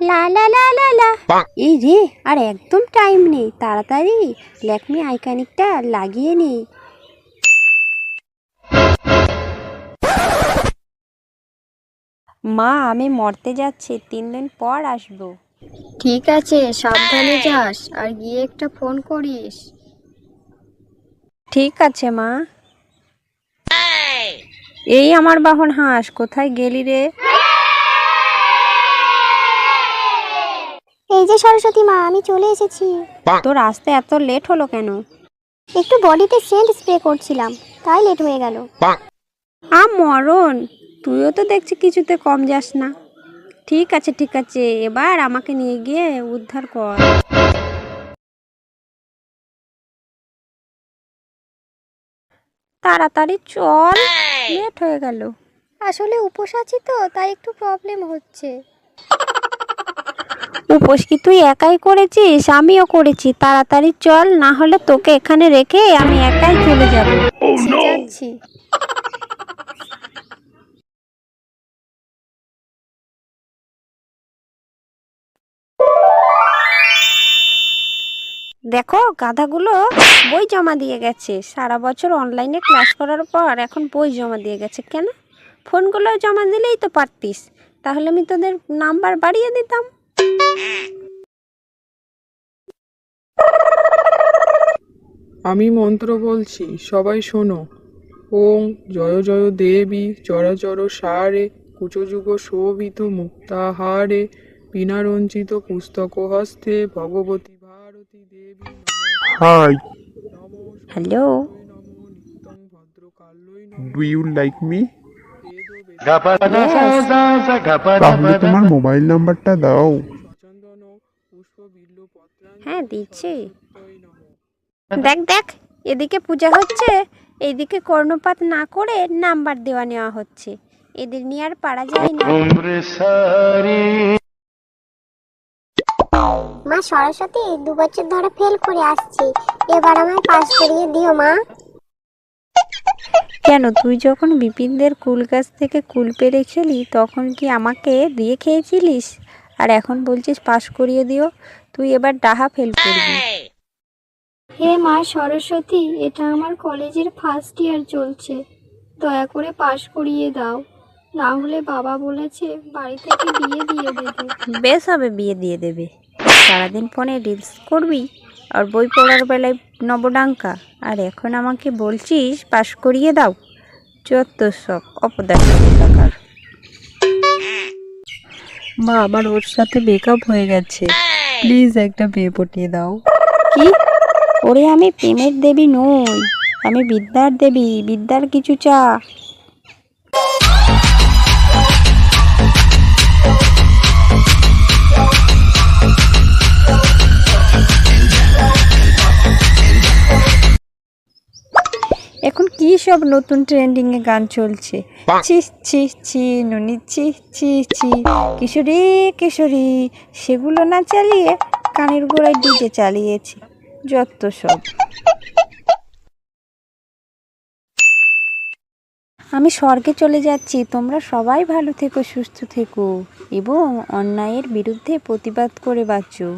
লা লা লা লা লা। এই রে আর একদম টাইম নেই। তাড়াতাড়ি ল্যাকমি আইকনিকটা লাগিয়ে নেই। মা আমি মরতে যাচ্ছি। তিন দিন পর আসব। ঠিক আছে সাবধানে যাস। আর গিয়ে একটা ফোন করিস। ঠিক আছে মা। এই আমার বাহন হাঁস কোথায় গেলি রে? এই যে সরস্বতী মা আমি চলে এসেছি। তোর আসতে এত লেট হলো কেন? একটু বডিতে সেন্ট স্প্রে করছিলাম তাই লেট হয়ে গেল। আ মরণ! তুইও তো দেখছি কিছুতে কম যাস না। ঠিক আছে ঠিক আছে এবার আমাকে নিয়ে গিয়ে উদ্ধার কর। তাড়াতাড়ি চল। লেট হয়ে গেল। আসলে উপোস আছি তো তাই একটু প্রবলেম হচ্ছে। উপোস কি তুই একাই করেছিস? আমিও করেছি। তাড়াতাড়ি চল না হলে তোকে এখানে রেখে আমি একাই চলে যাব। যাচ্ছি। দেখো, গাধাগুলো বই জমা দিয়ে গেছে। সারা বছর অনলাইনে ক্লাস করার পর এখন বই জমা দিয়ে গেছে, কেন? ফোনগুলো জমা দিলেই তো পারতিস। তাহলে আমি তোদের নাম্বার বাড়িয়ে দিতাম। আমি মন্ত্র বলছি, সবাই শোনো। ওং জয় জয় দেবী চরাচর সারে কুচযুগ শোভিত মুক্তাহারে বিনারঞ্চিত পুস্তক হস্তে Bhagavati Hi, ভদ্রকাল্যই do you like me? Yes. তাহলে তোমার মোবাইল নাম্বারটা দাও। হ্যাঁ দিচ্ছি। দেখ দেখ এদিকে পূজা হচ্ছে এইদিকে কর্ণপাত না করে নাম্বার দেওয়া নেওয়া হচ্ছে। এদের নিয়ে আর পারা যায় না। মা সরস্বতী দু বছর ধরে ফেল করে আসছি। এবার আমায় পাস করিয়ে দিও মা। কেন? তুই যখন বিপিনদের কুল গাছ থেকে কুল পেরে খেলি তখন কি আমাকে দিয়ে খেয়েছিলিস? আর এখন বলছিস পাশ করিয়ে দিও তুই এবার ডাহা ফেল করবি। হে মা সরস্বতী এটা আমার কলেজের ফার্স্ট ইয়ার চলছে। দয়া করে পাশ করিয়ে দাও। না হলে বাবা বলেছে বাড়ি থেকে বিয়ে দিয়ে দেবে। বেশ হবে বিয়ে দিয়ে দেবে। সারাদিন ফোনে রিলস করবি আর বই পড়ার বেলায় নবডাঙ্কা আর এখন আমাকে বলছিস পাশ করিয়ে দাও। যত সব অপদার্থ টাকার মা, আমার ওর সাথে ব্রেকআপ হয়ে গেছে। প্লিজ একটা বিয়ে পটিয়ে দাও। কি? ওরে আমি প্রেমের দেবী নই। আমি বিদ্যার দেবী, বিদ্যার কিছু চা। এখন কি সব নতুন ট্রেন্ডিং এ গান চলছে? ছি ছি ছি নুনি ছি ছি ছি। কিশোরী কিশোরী সেগুলো না চালিয়ে কানের গোড়ায় ডিজে চালিয়েছে যত সব। আমি স্বর্গে চলে যাচ্ছি তোমরা সবাই ভালো থেকো সুস্থ থেকো এবং অন্যায়ের বিরুদ্ধে প্রতিবাদ করে বাঁচো।